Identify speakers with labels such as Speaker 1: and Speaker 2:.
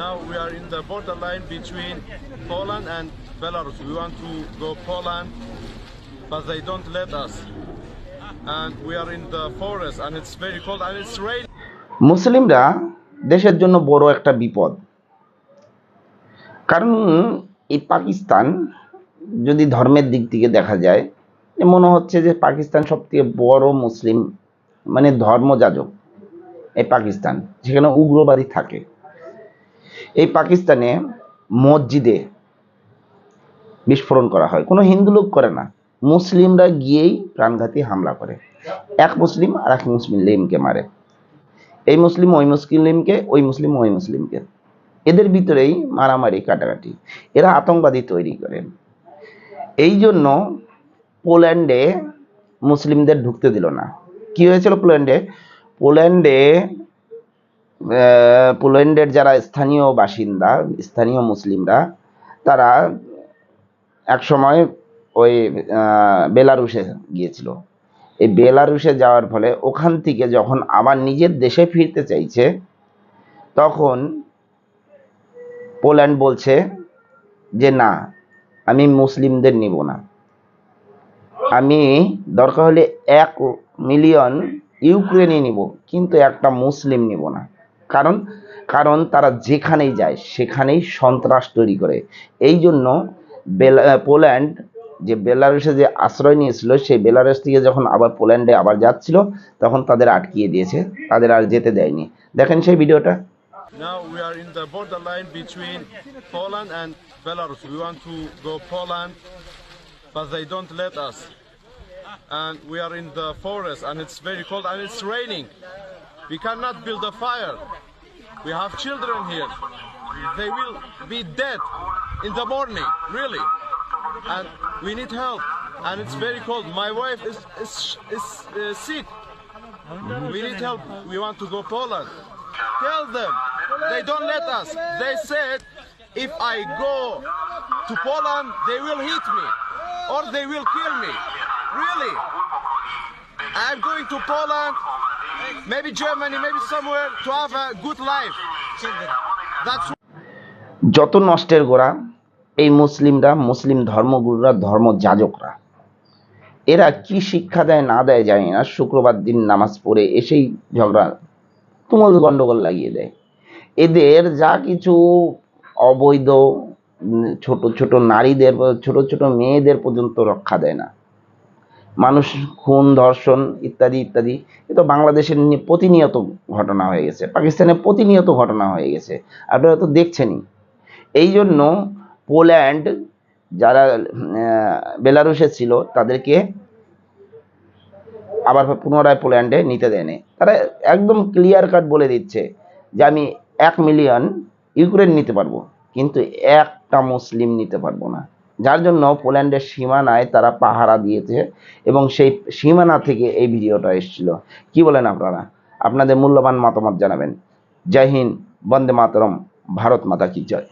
Speaker 1: Now we are in the borderline between Poland and Belarus. We want to go Poland, but they don't let us. And we are in the forest, and it's very cold, and it's raining.
Speaker 2: মুসলিমরা দেশের জন্য বড় একটা বিপদ কারণ এই পাকিস্তান যদি ধর্মের দিক থেকে দেখা যায় মনে হচ্ছে যে পাকিস্তান সবথেকে বড় মুসলিম মানে ধর্মযাজক এই পাকিস্তান যেখানে উগ্রবাদী থাকে এই পাকিস্তানে মসজিদে বিস্ফোরণ করা হয়। কোনো হিন্দু লোক করে না। মুসলিমরা গিয়েই প্রাণঘাতী হামলা করে। এক মুসলিম আর এক মুসলিমকে মারে। এই মুসলিম ওই মুসলিমকে ওই মুসলিম ওই মুসলিমকে। এদের ভিতরেই মারামারি, কাটাকাটি। এরা আতঙ্কবাদী তৈরি করেন এই জন্য পোল্যান্ডে মুসলিমদের ঢুকতে দিল না। কি হয়েছিল পোল্যান্ডে? পোল্যান্ডে পোল্যান্ডের যারা স্থানীয় বাসিন্দা স্থানীয় মুসলিমরা তারা এক সময় ওই আহ, বেলারুশে গিয়েছিল। এই বেলারুশে যাওয়ার ফলে ওখান থেকে যখন আবার নিজের দেশে ফিরতে চাইছে তখন পোল্যান্ড বলছে যে না আমি মুসলিমদের নিব না। আমি দরকার হলে এক মিলিয়ন ইউক্রেনই নিব কিন্তু একটা মুসলিম নিব না। কারণ কারণ তারা যেখানেই যায় সেখানেই সন্ত্রাস তৈরি করে এই জন্য পোল্যান্ড যে বেলারুসে যে আশ্রয় নিয়েছিল সেই বেলারুস থেকে যখন আবার পোল্যান্ডে আবার যাচ্ছিল তখন তাদের আটকিয়ে দিয়েছে তাদের আর যেতে দেয়নি দেখেন সেই ভিডিওটা
Speaker 1: Now we are in the borderline between Poland and Belarus. We want to go Poland, but they don't let us. And we are in the forest, and it's very cold, and it's raining. We cannot build a fire. We have children here. They will be dead in the morning, really. And we need help. And it's very cold. My wife is is, is uh, sick. We need help. We want to go Poland. Tell them. They don't let us. They said if I go to Poland, they will hit me or they will kill me. Really? I'm going to Poland, maybe Germany, maybe somewhere to have a good life. That's
Speaker 2: যত নষ্টের গোড়া এই মুসলিমরা মুসলিম ধর্মগুরুরা ধর্মযাজকরা এরা কি শিক্ষা দেয় না দেয় জানি না। শুক্রবার দিন নামাজ পড়ে এসেই ঝগড়া তুমুল গন্ডগোল লাগিয়ে দেয়। এদের যা কিছু অবৈধ ছোট ছোট নারীদের ছোট ছোট মেয়েদের পর্যন্ত রক্ষা দেয় না। মানুষ খুন ধর্ষণ ইত্যাদি ইত্যাদি। এ তো বাংলাদেশের প্রতিনিয়ত ঘটনা হয়ে গেছে। পাকিস্তানে প্রতিনিয়ত ঘটনা হয়ে গেছে। আপনারা তো দেখছেনই। এই জন্য পোল্যান্ড যারা আহ, বেলারুশে ছিল তাদেরকে আবার পুনরায় পোল্যান্ডে নিতে দেয়নি তারা একদম ক্লিয়ার কাট বলে দিচ্ছে যে আমি এক মিলিয়ন ইউক্রেন নিতে পারব কিন্তু একটা মুসলিম নিতে পারব না। যার জন্য পোল্যান্ডের সীমানায় তারা পাহারা দিয়েছে এবং সেই সীমানা থেকে এই ভিডিওটা এসেছিল। কি বলেন আপনারা? আপনাদের মূল্যবান মতামত জানাবেন। জয় হিন্দ, বন্দে মাতরম, ভারত মাতা কি জয়।